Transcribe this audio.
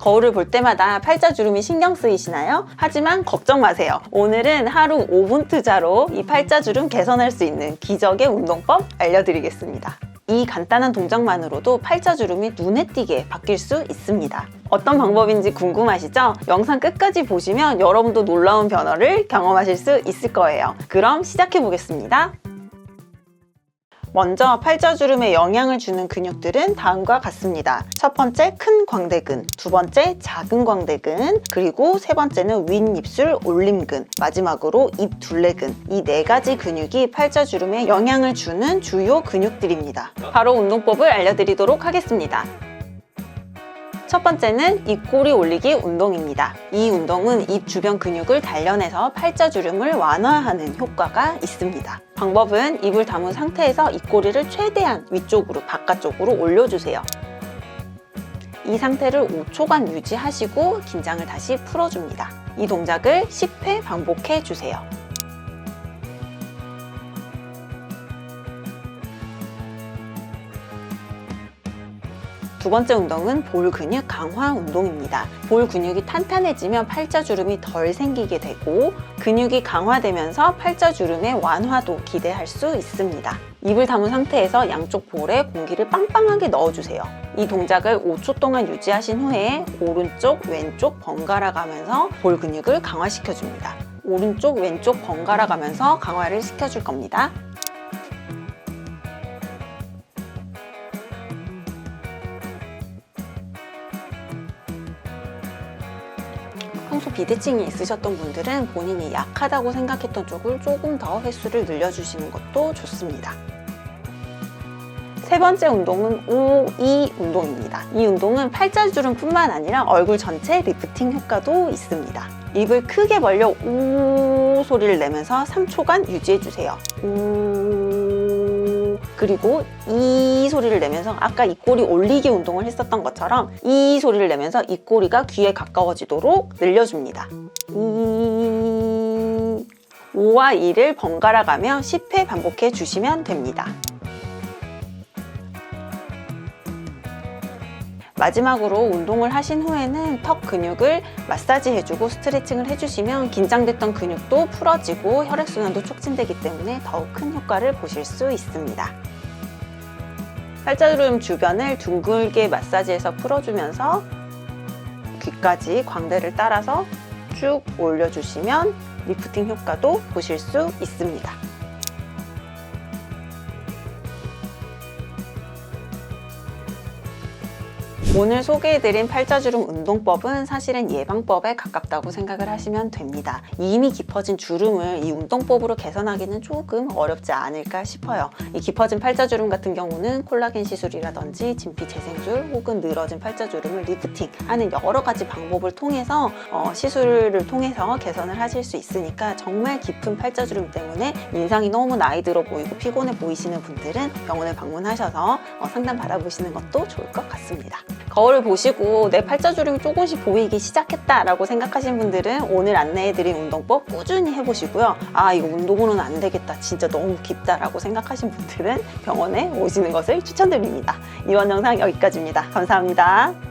거울을 볼 때마다 팔자 주름이 신경 쓰이시나요? 하지만 걱정 마세요. 오늘은 하루 5분 투자로 이 팔자 주름 개선할 수 있는 기적의 운동법 알려드리겠습니다. 이 간단한 동작만으로도 팔자주름이 눈에 띄게 바뀔 수 있습니다. 어떤 방법인지 궁금하시죠? 영상 끝까지 보시면 여러분도 놀라운 변화를 경험하실 수 있을 거예요. 그럼 시작해 보겠습니다. 먼저 팔자주름에 영향을 주는 근육들은 다음과 같습니다. 첫 번째 큰 광대근, 두 번째 작은 광대근, 그리고 세 번째는 윗입술 올림근, 마지막으로 입 둘레근. 이 네 가지 근육이 팔자주름에 영향을 주는 주요 근육들입니다. 바로 운동법을 알려드리도록 하겠습니다. 첫 번째는 입꼬리 올리기 운동입니다. 이 운동은 입 주변 근육을 단련해서 팔자주름을 완화하는 효과가 있습니다. 방법은 입을 다문 상태에서 입꼬리를 최대한 위쪽으로 바깥쪽으로 올려주세요. 이 상태를 5초간 유지하시고 긴장을 다시 풀어줍니다. 이 동작을 10회 반복해 주세요. 두 번째 운동은 볼 근육 강화 운동입니다. 볼 근육이 탄탄해지면 팔자주름이 덜 생기게 되고 근육이 강화되면서 팔자주름의 완화도 기대할 수 있습니다. 입을 다문 상태에서 양쪽 볼에 공기를 빵빵하게 넣어주세요. 이 동작을 5초 동안 유지하신 후에 오른쪽, 왼쪽 번갈아 가면서 볼 근육을 강화시켜줍니다. 오른쪽, 왼쪽 번갈아 가면서 강화를 시켜줄 겁니다. 평소 비대칭이 있으셨던 분들은 본인이 약하다고 생각했던 쪽을 조금 더 횟수를 늘려주시는 것도 좋습니다. 세 번째 운동은 O2 운동입니다. 이 운동은 팔자주름뿐만 아니라 얼굴 전체 리프팅 효과도 있습니다. 입을 크게 벌려 우 소리를 내면서 3초간 유지해주세요. 우 그리고 이 소리를 내면서 아까 입꼬리 올리기 운동을 했었던 것처럼 이 소리를 내면서 입꼬리가 귀에 가까워지도록 늘려줍니다. 이 5와 2를 번갈아 가며 10회 반복해 주시면 됩니다. 마지막으로 운동을 하신 후에는 턱 근육을 마사지 해주고 스트레칭을 해주시면 긴장됐던 근육도 풀어지고 혈액순환도 촉진되기 때문에 더욱 큰 효과를 보실 수 있습니다. 팔자주름 주변을 둥글게 마사지해서 풀어주면서 귀까지 광대를 따라서 쭉 올려주시면 리프팅 효과도 보실 수 있습니다. 오늘 소개해드린 팔자주름 운동법은 사실은 예방법에 가깝다고 생각을 하시면 됩니다. 이미 깊어진 주름을 이 운동법으로 개선하기는 조금 어렵지 않을까 싶어요. 이 깊어진 팔자주름 같은 경우는 콜라겐 시술이라든지 진피 재생술 혹은 늘어진 팔자주름을 리프팅 하는 여러 가지 방법을 통해서 어, 시술을 통해서 개선을 하실 수 있으니까 정말 깊은 팔자주름 때문에 인상이 너무 나이 들어 보이고 피곤해 보이시는 분들은 병원에 방문하셔서 어, 상담 받아보시는 것도 좋을 것 같습니다. 거울을 보시고 내 팔자주름이 조금씩 보이기 시작했다라고 생각하신 분들은 오늘 안내해드린 운동법 꾸준히 해보시고요. 아 이거 운동으로는 안 되겠다. 진짜 너무 깊다라고 생각하신 분들은 병원에 오시는 것을 추천드립니다. 이번 영상 여기까지입니다. 감사합니다.